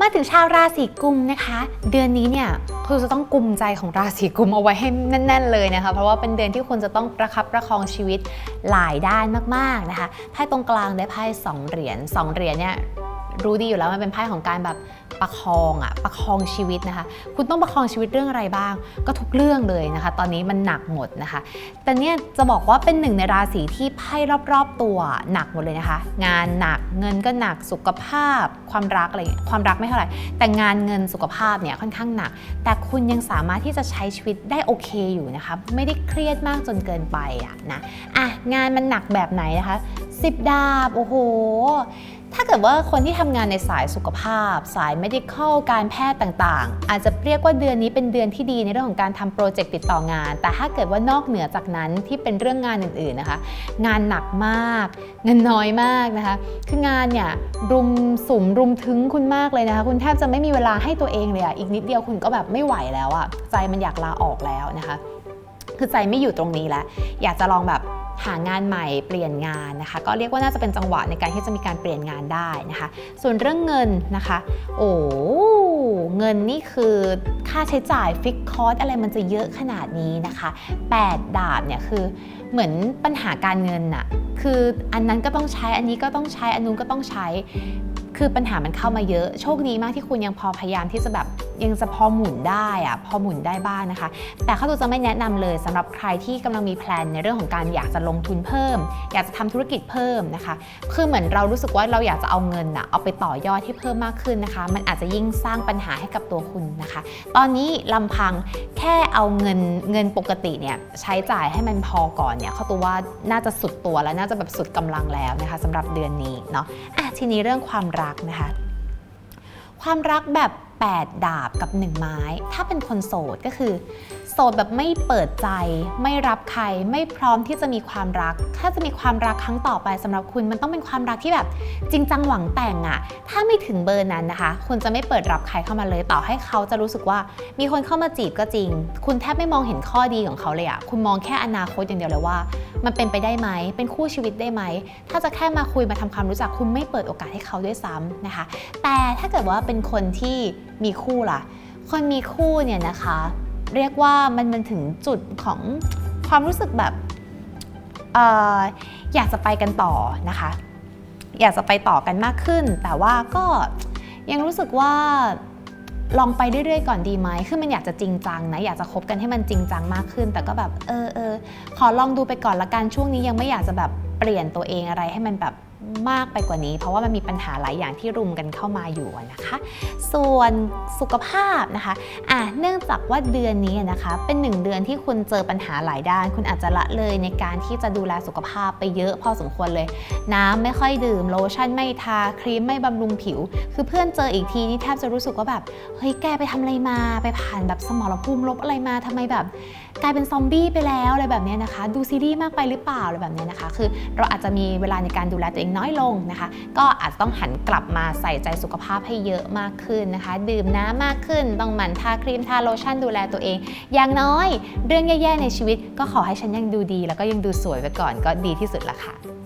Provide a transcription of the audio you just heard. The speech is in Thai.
มาถึงชาวราศีกุมนะคะ เดือนนี้เนี่ย คุณจะต้องกุมใจของราศีกุมเอาไว้ให้แน่น ๆ เลยนะคะ เพราะว่าเป็นเดือนที่คุณจะต้องประคับประคองชีวิตหลายด้านมากๆนะคะไพ่ตรงกลางได้ไพ่สองเหรียญสองเหรียญเนี่ยรู้ดีอยู่แล้วมันเป็นไพ่ของการแบบประคองอะประคองชีวิตนะคะ คุณต้องประคองชีวิตเรื่องอะไรบ้าง ก็ทุกเรื่องเลยนะคะ ตอนนี้มันหนักหมดนะคะ แต่เนี่ยจะบอกว่าเป็นหนึ่งในราศีที่ไพ่รอบๆตัวหนักหมดเลยนะคะ งานหนักเงินก็หนักสุขภาพ ความรักอะไรเงี้ยความรักไม่เท่าไหร่แต่งานเงินสุขภาพเนี่ยค่อนข้างหนัก แต่คุณยังสามารถที่จะใช้ชีวิตได้โอเคอยู่นะคะ ไม่ได้เครียดมากจนเกินไปอะนะ อะ งานมันหนักแบบไหนนะคะสิบดาบ โอ้โห ถ้าเกิดว่าคนที่ทำงานในสายสุขภาพ สาย medical การแพทย์ต่างๆ อาจจะเรียกว่าเดือนนี้เป็นเดือนที่ดีในเรื่องของการทำโปรเจกต์ติดต่องาน แต่ถ้าเกิดว่านอกเหนือจากนั้นที่เป็นเรื่องงานอื่นๆนะคะ งานหนักมาก เงินน้อยมากนะคะ คืองานเนี่ยรุมสุมรุมถึงคุณมากเลยนะคะ คุณแทบจะไม่มีเวลาให้ตัวเองเลยอะอีกนิดเดียวคุณก็แบบไม่ไหวแล้วอะใจมันอยากลาออกแล้วนะคะ คือใจไม่อยู่ตรงนี้แล้วอยากจะลองแบบ หางานใหม่เปลี่ยนงานนะคะ ก็เรียกว่าน่าจะเป็นจังหวะในการที่จะมีการเปลี่ยนงานได้นะคะ ส่วนเรื่องเงินนะคะ โอ้เงินนี่คือค่าใช้จ่ายฟิกคอสอะไรมันจะเยอะขนาดนี้นะคะ 8 ดาบเนี่ยคือเหมือนปัญหาการเงินน่ะคืออันนั้นก็ต้องใช้อันนี้ก็ต้องใช้อันนู้นก็ต้องใช้ คือปัญหามันเข้ามาเยอะ โชคดีมากที่คุณยังพอพยายามที่จะแบบ ยังจะพอหมุนได้อะพอหมุนได้บ้างนะคะ แต่ข้าตัวจะไม่แนะนำเลยสำหรับใครที่กำลังมีแพลนในเรื่องของการอยากจะลงทุนเพิ่ม อยากจะทำธุรกิจเพิ่มนะคะ คือเหมือนเรารู้สึกว่าเราอยากจะเอาเงินอะเอาไปต่อยอดที่เพิ่มมากขึ้นนะคะ มันอาจจะยิ่งสร้างปัญหาให้กับตัวคุณนะคะ ตอนนี้ลำพังแค่เอาเงินเงินปกติเนี่ยใช้จ่ายให้มันพอก่อนเนี่ยเขาตัวว่าน่าจะสุดตัวแล้วน่าจะแบบสุดกำลังแล้วนะคะสำหรับเดือนนี้เนาะะทีนี้เรื่องความรักนะคะ ความรักแบบ 8 ดาบกับ 1 ไม้ ถ้าเป็นคนโสดก็คือ โสดแบบไม่เปิดใจ ไม่รับใคร ไม่พร้อมที่จะมีความรัก ถ้าจะมีความรักครั้งต่อไปสำหรับคุณมันต้องเป็นความรักที่แบบจริงจังหวังแต่งอะถ้าไม่ถึงเบอร์นั้นนะคะ คุณจะไม่เปิดรับใครเข้ามาเลย ต่อให้เขาจะรู้สึกว่ามีคนเข้ามาจีบก็จริง คุณแทบไม่มองเห็นข้อดีของเขาเลยอะคุณมองแค่อนาคตอย่างเดียวเลยว่ามันเป็นไปได้ไหม เป็นคู่ชีวิตได้ไหม ถ้าจะแค่มาคุยมาทำความรู้จักคุณไม่เปิดโอกาสให้เขาด้วยซ้ำนะคะ แต่ถ้าเกิดว่าเป็นคนที่มีคู่ล่ะ คนมีคู่เนี่ยนะคะ เรียกว่ามันมันถึงจุดของความรู้สึกแบบอออยากจะไปกันต่อนะคะ อยากจะไปต่อกันมากขึ้น แต่ว่าก็ยังรู้สึกว่า ลองไปเรื่อยๆก่อนดีไหมคือมันอยากจะจริงจังนะ อยากจะคบกันให้มันจริงจังมากขึ้น แต่ก็แบบเออเออขอลองดูไปก่อนละกันช่วงนี้ยังไม่อยากจะแบบเปลี่ยนตัวเองอะไรให้มันแบบ มากไปกว่านี้ เพราะว่ามันมีปัญหาหลายอย่างที่รุมกันเข้ามาอยู่นะคะ ส่วนสุขภาพนะคะอะเนื่องจากว่าเดือนนี้นะคะ เป็นหนึ่งเดือนที่คุณเจอปัญหาหลายด้าน คุณอาจจะละเลยในการที่จะดูแลสุขภาพไปเยอะพอสมควรเลย น้ำไม่ค่อยดื่มโลชั่นไม่ทาครีมไม่บำรุงผิว คือเพื่อนเจออีกทีนี่แทบจะรู้สึกว่าแบบเฮ้ยแกไปทำอะไรมาไปผ่านแบบสมรภูมิลบอะไรมาทำไมแบบ กลายเป็นซอมบี้ไปแล้วอะไรแบบเนี้ยนะคะ ดูซีรีส์มากไปหรือเปล่าอะไรแบบเนี้ยนะคะ คือเราอาจจะมีเวลาในการดูแลตัวเององน้อยลงนะคะ ก็อาจจะต้องหันกลับมาใส่ใจสุขภาพให้เยอะมากขึ้นนะคะ ดื่มน้ำมากขึ้นต้องหมั่นทาครีมทาโลชั่นดูแลตัวเอง อย่างน้อยเรื่องแย่ๆในชีวิต ก็ขอให้ฉันยังดูดี แล้วก็ยังดูสวยไว้ก่อนก็ดีที่สุดละค่ะ